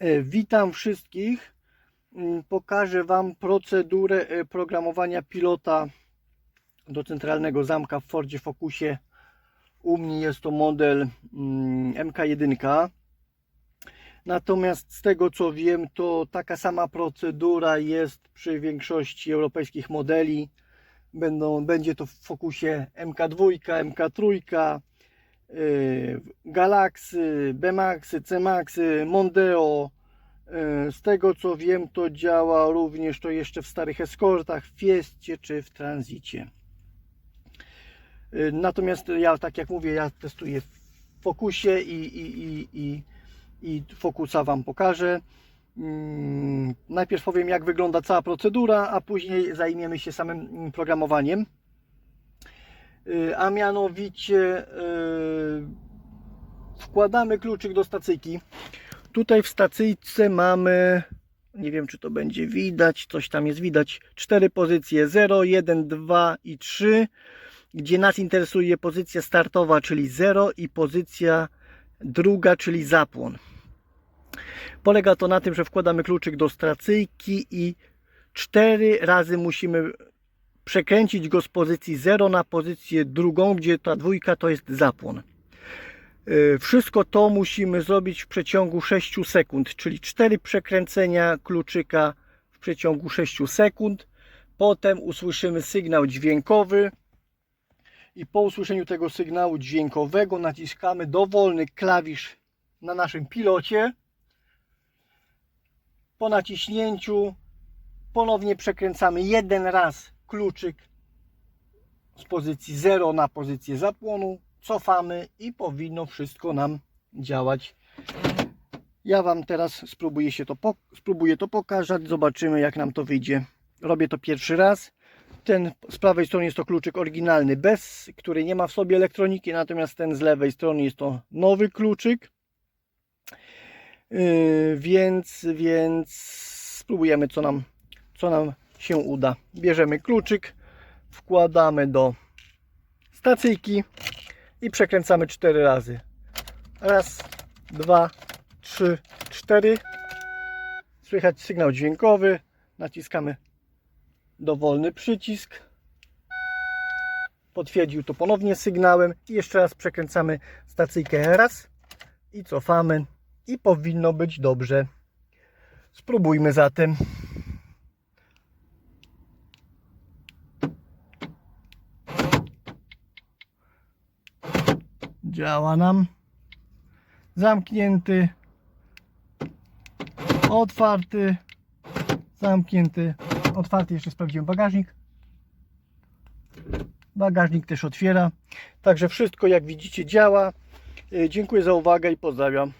E, Witam wszystkich. Mm, Pokażę Wam procedurę e, programowania pilota do centralnego zamka w Fordzie Focusie. U mnie jest to model mm, MK1. Natomiast z tego co wiem, to taka sama procedura jest przy większości europejskich modeli. Będą, będzie to w Focusie MK2, MK3, y, Galaxy, Bmaxy, Cmaxy, Mondeo. Y, Z tego co wiem, to działa również to jeszcze w starych eskortach, w Fiestie czy w Transicie. Y, Natomiast ja, tak jak mówię, ja testuję w Focusie i, i, i, i, i Focusa Wam pokażę. Najpierw powiem, jak wygląda cała procedura, a później zajmiemy się samym programowaniem. Y, A mianowicie y, wkładamy kluczyk do stacyjki. Tutaj w stacyjce mamy, nie wiem czy to będzie widać, coś tam jest widać, cztery pozycje 0, 1, 2 i 3, gdzie nas interesuje pozycja startowa, czyli 0 i pozycja druga, czyli zapłon. Polega to na tym, że wkładamy kluczyk do stacyjki i cztery razy musimy przekręcić go z pozycji 0 na pozycję drugą, gdzie ta dwójka to jest zapłon. Yy, Wszystko to musimy zrobić w przeciągu 6 sekund, czyli 4 przekręcenia kluczyka w przeciągu 6 sekund. Potem usłyszymy sygnał dźwiękowy i po usłyszeniu tego sygnału dźwiękowego naciskamy dowolny klawisz na naszym pilocie. Po naciśnięciu ponownie przekręcamy jeden raz kluczyk z pozycji 0 na pozycję zapłonu, cofamy i powinno wszystko nam działać. Ja Wam teraz spróbuję, się to, spróbuję to pokazać, zobaczymy jak nam to wyjdzie. Robię to pierwszy raz. Ten z prawej strony jest to kluczyk oryginalny, bez, który nie ma w sobie elektroniki, natomiast ten z lewej strony jest to nowy kluczyk. Yy, więc, więc spróbujemy co nam, co nam się uda. Bierzemy kluczyk, wkładamy do stacyjki i przekręcamy cztery razy. Raz, dwa, trzy, cztery. Słychać sygnał dźwiękowy. Naciskamy dowolny przycisk. Potwierdził to ponownie sygnałem. I jeszcze raz przekręcamy stacyjkę raz i cofamy. I powinno być dobrze. Spróbujmy zatem. Działa nam. Zamknięty. Otwarty. Zamknięty. Otwarty. Jeszcze sprawdziłem bagażnik. Bagażnik też otwiera. Także wszystko jak widzicie działa. E, Dziękuję za uwagę i pozdrawiam.